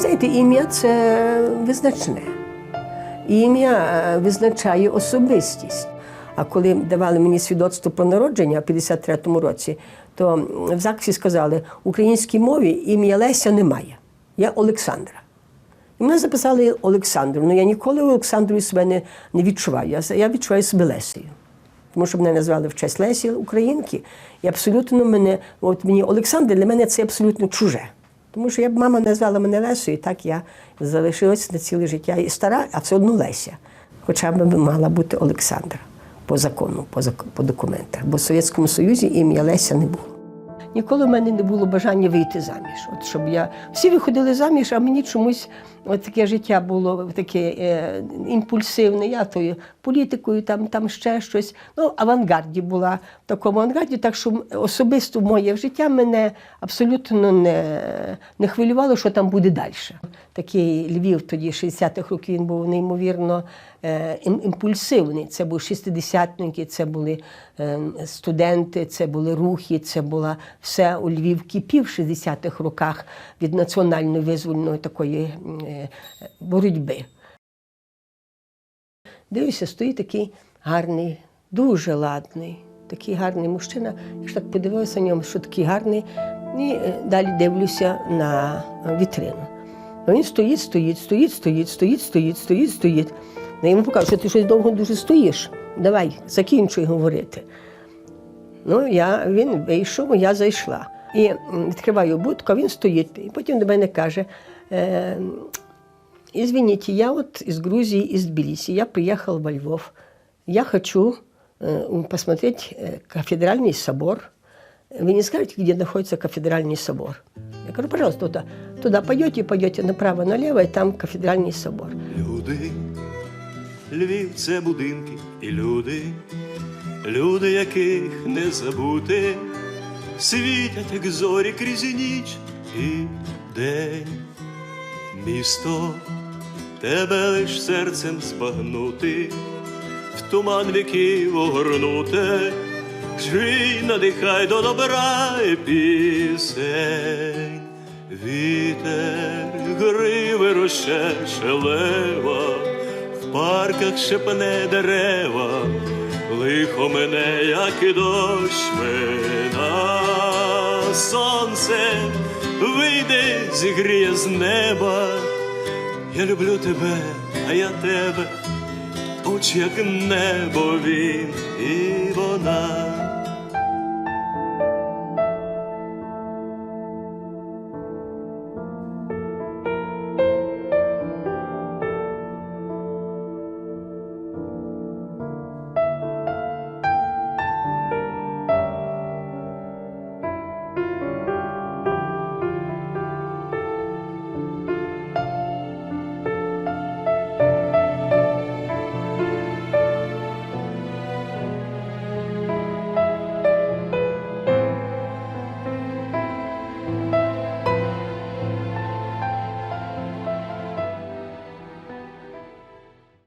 знаєте, ім'я це визначне. Ім'я е, визначає особистість. А коли давали мені свідоцтво про народження в 53-му році, то в ЗАГСі сказали, в українській мові ім'я Леся немає. Я Олександра. І мене записали Олександру. Ну я ніколи Олександрою себе не, не відчуваю. Я, я відчуваю себе Лесею. Тому що мене назвали в честь Лесі Українки. І абсолютно мене, от мені Олександр для мене це абсолютно чуже. Тому що я б мама назвала мене Лесою, і так я залишилася на ціле життя і стара, а все одно Леся. Хоча б мала бути Олександра по закону, по, по документах. Бо в Совєтському Союзі ім'я Леся не було. Ніколи в мене не було бажання вийти заміж. От щоб я всі виходили заміж, а мені чомусь от таке життя було таке е, імпульсивне. Я тою політикою, там, там ще щось. Ну, авангарді була в такому авангарді, так що особисто моє життя мене абсолютно не, не хвилювало, що там буде далі. Такий Львів тоді, 60-х років, він був неймовірно е, імпульсивний. Це були шістидесятники, це були е, студенти, це були рухи, це була все у Львів кипів в 60-х роках від національної визвольної такої е, боротьби. Дивлюся, стоїть такий гарний, дуже ладний, такий гарний мужчина. Я ж так подивилася на ньому, що такий гарний. І е, далі дивлюся на вітрину. Він стоїть, стоїть, стоїть, стоїть, стоїть, стоїть, стоїть, стоїть. Я йому покажу, що ти щось довго дуже стоїш. Давай, закінчуй говорити. Ну, я, він вийшов, я зайшла. І м, відкриваю будку, а він стоїть. І потім до мене каже: е, Извините, я вот из Грузии, из Тбилиси, я приехал во Львов. Я хочу э, посмотреть э, кафедральный собор. Вы не скажете, где находится кафедральный собор? Я говорю, пожалуйста, туда. Туда пойдете, пойдете направо-налево, и там кафедральный собор. Люди, Львів це будинки і люди, люди, яких не забути, світять, як зорі крізь ніч і день. Місто тебе лиш серцем збагнути, в туман віків огорнути, Жий, надихай до добра і пісень. Вітер гриви розчешелева, в парках шепне дерева, лихо мене, як і дощ мене, Сонце вийде, зігріє з неба. Я люблю тебе, а я тебе, очі як небо він і вона.